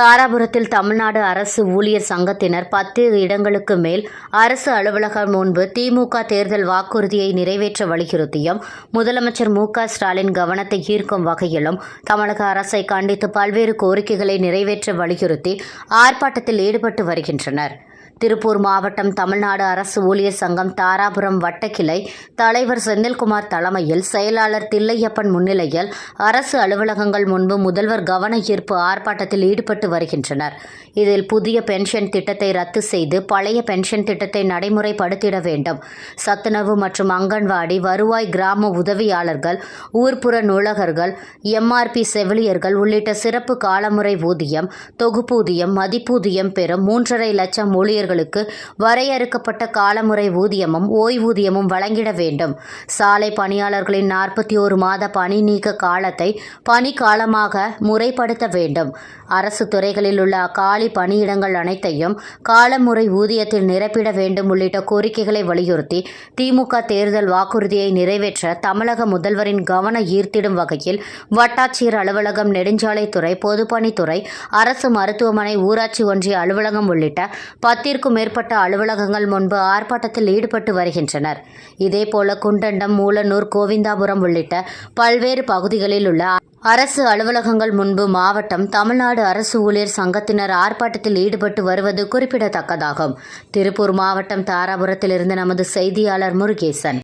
தாராபுரத்தில் தமிழ்நாடு அரசு ஊழியர் சங்கத்தினர் பத்து இடங்களுக்கு மேல் அரசு அலுவலகம் முன்பு திமுக தேர்தல் வாக்குறுதியை நிறைவேற்ற வலியுறுத்தியும் முதலமைச்சர் மு க ஸ்டாலின் கவனத்தை ஈர்க்கும் வகையிலும் தமிழக அரசை கண்டித்து பல்வேறு கோரிக்கைகளை நிறைவேற்ற வலியுறுத்தி ஆர்ப்பாட்டத்தில் ஈடுபட்டு வருகின்றனர். திருப்பூர் மாவட்டம் தமிழ்நாடு அரசு ஊழியர் சங்கம் தாராபுரம் வட்டக்கிளை தலைவர் செந்தில்குமார் தலைமையில் செயலாளர் தில்லையப்பன் முன்னிலையில் அரசு அலுவலகங்கள் முன்பு முதல்வர் கவன ஈர்ப்பு ஆர்ப்பாட்டத்தில் ஈடுபட்டு வருகின்றனர். இதில் புதிய பென்ஷன் திட்டத்தை ரத்து செய்து பழைய பென்ஷன் திட்டத்தை நடைமுறைப்படுத்திட வேண்டும். சத்துணவு மற்றும் அங்கன்வாடி வருவாய் கிராம உதவியாளர்கள் ஊர்ப்புற நூலகர்கள் எம்ஆர்பி செவிலியர்கள் உள்ளிட்ட சிறப்பு காலமுறை ஊதியம் தொகுப்பூதியம் மதிப்பூதியம் பெறும் மூன்றரை லட்சம் ஊழியர்களுக்கு வரையறுக்கப்பட்ட காலமுறை ஊதியமும் ஓய்வூதியமும் வழங்கிட வேண்டும். சாலை பணியாளர்களின் நாற்பத்தி ஒரு மாத பணி நீக்க காலத்தை பணி காலமாக முறைப்படுத்த வேண்டும். அரசு துறைகளில் உள்ள காலி பணியிடங்கள் அனைத்தையும் காலமுறை ஊதியத்தில் நிரப்பிட வேண்டும் உள்ளிட்ட கோரிக்கைகளை வலியுறுத்தி திமுக தேர்தல் வாக்குறுதியை நிறைவேற்ற தமிழக முதல்வரின் கவன ஈர்த்திடும் வகையில் வட்டாட்சியர் அலுவலகம் நெடுஞ்சாலைத்துறை பொதுப்பணித்துறை அரசு மருத்துவமனை ஊராட்சி ஒன்றிய அலுவலகம் உள்ளிட்ட பத்திற்கும் மேற்பட்ட அலுவலகங்கள் முன்பு ஆர்ப்பாட்டத்தில் ஈடுபட்டு வருகின்றனர். இதேபோல குண்டண்டம் மூலனூர் கோவிந்தாபுரம் உள்ளிட்ட பல்வேறு பகுதிகளில் உள்ள அரசு அலுவலகங்கள் முன்பு மாவட்டம் தமிழ்நாடு அரசு ஊழியர் சங்கத்தினர் ஆர்ப்பாட்டத்தில் ஈடுபட்டு வருவது குறிப்பிடத்தக்கதாகும். திருப்பூர் மாவட்டம் தாராபுரத்திலிருந்து நமது செய்தியாளர் முருகேசன்.